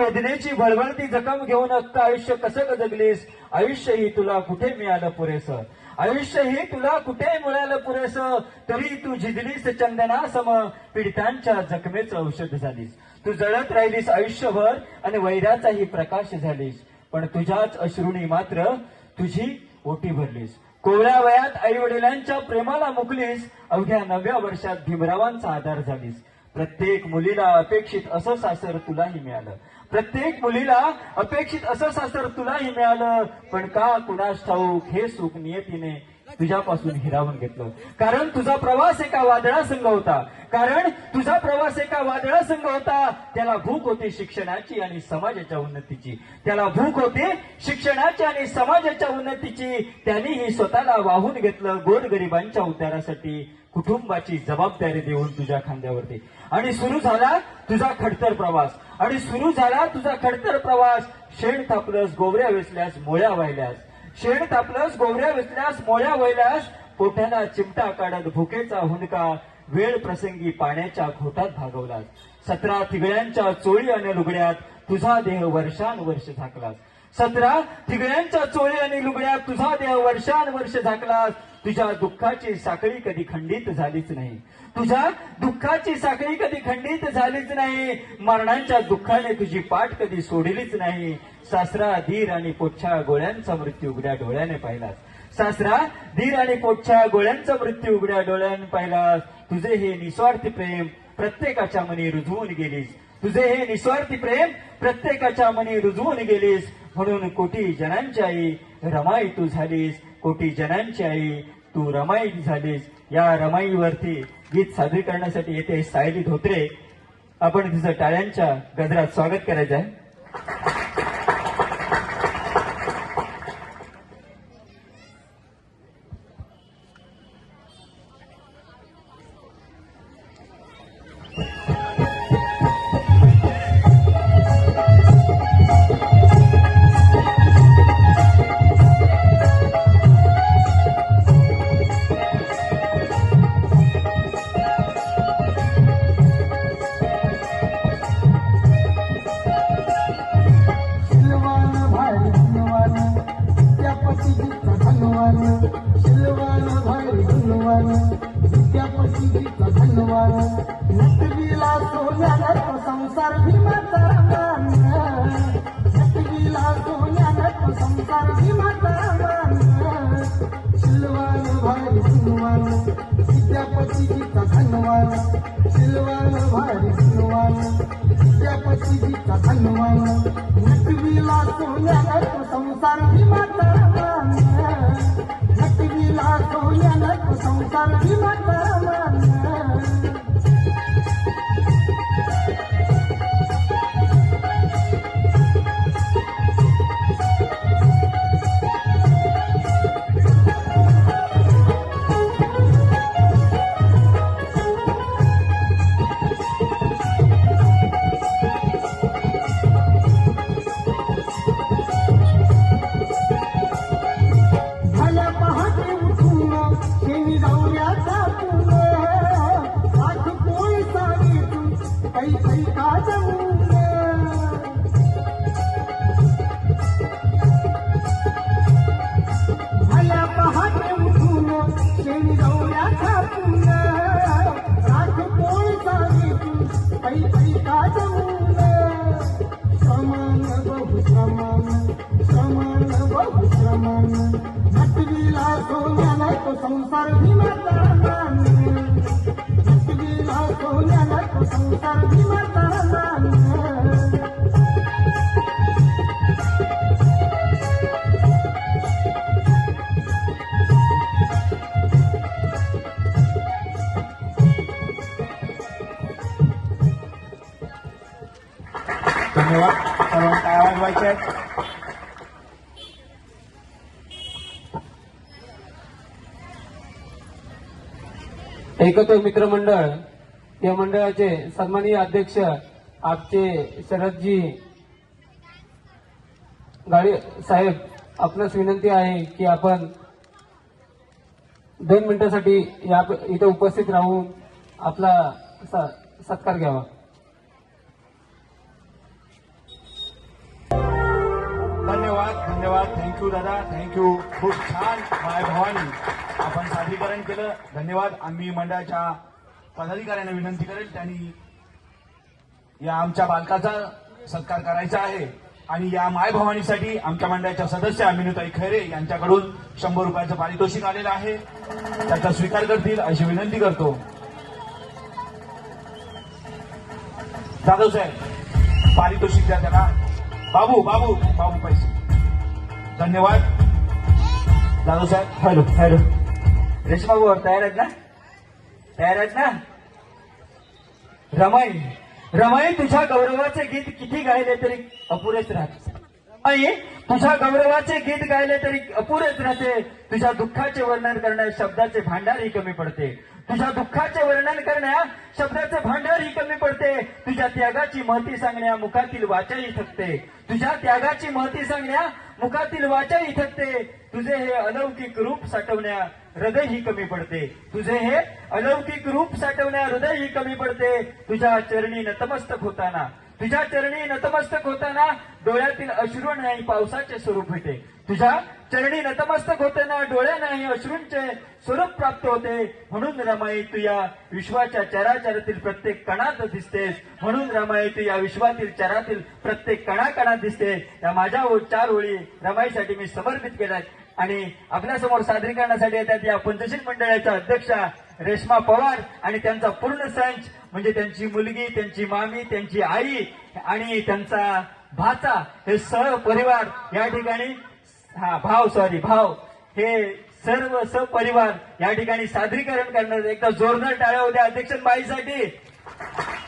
वेदनेची भळभळती जखम घेऊन अख्खं आयुष्य कसं जगलीस आयुष्य ही तुला कुठे मिळालं पुरेसं? आयुष्य ही तुला कुठे मिळालं पुरेसं? तरी तू झिजलीस चंदनासम पीडितांच्या जखमेचं औषध झालीस. तू जळत राहिलीस आयुष्यभर आणि वैराचाही प्रकाश झालीस. पण तुझ्याच अश्रुणी मात्र तुझी ओटी भरलीस. कोवळ्या वयात आई वडिलांच्या प्रेमाला मुकलीस. अवघ्या नव्या वर्षात भीमरावांचा आधार झालीस. प्रत्येक मुलीला अपेक्षित असं सासर तुलाही मिळालं. प्रत्येक मुलीला अपेक्षित असं सासर तुलाही मिळालं. पण का कुणास ठाऊक? हे सुख नियतीने तुझ्यापासून हिरावून घेतलं कारण तुझा प्रवास एका वादळा संघ होता. कारण तुझा प्रवास एका वादळा संघ होता. त्याला भूक होती शिक्षणाची आणि समाजाच्या उन्नतीची. त्याला भूक होती शिक्षणाची आणि समाजाच्या उन्नतीची. त्यांनीही स्वतःला वाहून घेतलं गोरगरिबांच्या उद्धारासाठी कुटुंबाची जबाबदारी देऊन तुझ्या खांद्यावरती. आणि सुरू झाला तुझा खडतर प्रवास. आणि सुरू झाला तुझा खडतर प्रवास. शेण थापलंस गोवऱ्या वेचल्यास मोळ्या वाहिल्यास शेण तापलंस गोवऱ्या विसल्यास मोळ्या वैल्यास पोट्याला चिमटा काढत भुकेचा हुंडका वेळ प्रसंगी पाण्याच्या घोटात भागवलास. सतरा तिगळ्यांच्या चोळी आणि लुगड्यात तुझा देह वर्षानुवर्ष झाकलास. सतरा तिगळ्यांच्या चोळी आणि लुगड्यात तुझा देह वर्षानुवर्ष झाकलास. तुझ्या दुःखाची साखळी कधी खंडित झालीच नाही. तुझ्या दुःखाची साखळी कधी खंडित झालीच नाही. मरणांच्या दुःखाने तुझी पाठ कधी सोडलीच नाही. सासरा धीर आणि पोच्छा गोळ्यांचा मृत्यू उघड्या डोळ्याने पाहिलास. सासरा धीर आणि पोच्छा गोळ्यांचा मृत्यू उघड्या डोळ्याने पाहिलास. तुझे हे निस्वार्थी प्रेम प्रत्येकाच्या मनी रुजवून गेलीस. तुझे हे निस्वार्थी प्रेम प्रत्येकाच्या मनी रुजवून गेलीस. म्हणून कोटी जनांची आई रमाई तू झालीस. कोटी जनांची आई तू रमाई झालीस. या रमाईवरती गीत सादर करण्यासाठी येते सायली धोत्रे. आपण तिचं टाळ्यांच्या गजरात स्वागत करायचं आहे. शिलवान धनवान विद्यापती गीत धनवान नटवीला सोन्याला तो संसार भीमा मान नटवीला सोन्याला तो संसार भीमा मान शिलवान भारी धनवान विद्यापती गीत धनवान शिलवान भारी धनवान विद्यापती गीत धनवान नटवीला सोन्याला तो संसार भीमा मान तो संसार भीमाचा मान समान नटवीला सोन्याला तो संसार भीमाचा मान धन्यवाद. सर्वांना काय आवाज व्हायचे आहेत एकत्र मित्रमंडळ. या मंडळाचे सन्माननीय अध्यक्ष आपचे शरदजी गाडी साहेब आपणास विनंती आहे की आपण दोन मिनिटासाठी या इथे उपस्थित राहून आपला सत्कार घ्यावा. धन्यवाद धन्यवाद. थँक्यू दादा. थँक्यू खूप छान माय भवानी आपण सादरीकरण केलं. धन्यवाद. आम्ही मंडळाच्या पदाधिकाऱ्यांना विनंती करेल त्यांनी या आमच्या बालकाचा सत्कार करायचा आहे. आणि या मायभवानीसाठी आमच्या मंडळाच्या सदस्य अमिनुताई खैरे यांच्याकडून शंभर रुपयाचं पारितोषिक आलेलं आहे. त्याचा स्वीकार करतील अशी विनंती करतो. जाधव साहेब पारितोषिक द्या त्याला. बाबू बाबू बाबू पैसे. धन्यवाद. जाधव साहेब हॅलो हॅलो. रेश बाबू तयार आहेत ना? तयार आहेत ना रमाई. रमाई तुझ्या गौरवाचे गीत किती गायले तरी अपुरेच राहते. रमाई तुझ्या गौरवाचे गीत गायले तरी अपुरेच राहते. तुझ्या दुःखाचे वर्णन करण्या शब्दाचे भांडारही कमी पडते. तुझ्या दुःखाचे वर्णन करण्या शब्दाचे भांडारही कमी पडते. तुझ्या त्यागाची महती सांगण्या मुखातील वाचाही थकते. तुझ्या त्यागाची महती सांगण्या मुखातील वाचाही थकते. तुझे हे अलौकिक रूप साठवण्या हृदय ही कमी पडते. तुझे हे अलौकिक रूप साठवण्या हृदय ही कमी पडते. तुझ्या चरणी नतमस्तक होताना तुझ्या चरणी नतमस्तक होताना डोळ्यातील अश्रू नाही पावसाचे स्वरूप होते तुझ्या चरणी नतमस्तक होताना डोळ्या नाही अश्रूंचे स्वरूप प्राप्त होते. म्हणून रमाई तू या विश्वाच्या चराचरातील प्रत्येक कणात दिसतेस. म्हणून रमाई तू या विश्वातील चरातील प्रत्येक कणाकणात दिसते या माझ्या चार ओळी रमाईसाठी मी समर्पित केल्या आणि आपल्यासमोर सादरीकरणासाठी येतात या पंचशील मंडळाच्या अध्यक्षा रेश्मा पवार आणि त्यांचा पूर्ण संच म्हणजे त्यांची मुलगी त्यांची मामी त्यांची आई आणि त्यांचा भाचा हे सहपरिवार या ठिकाणी हा भाव सॉरी भाव हे सर्व सपरिवार या ठिकाणी सादरीकरण करणार. एकदा जोरदार टाळ्या होत्या अध्यक्ष बाईसाठी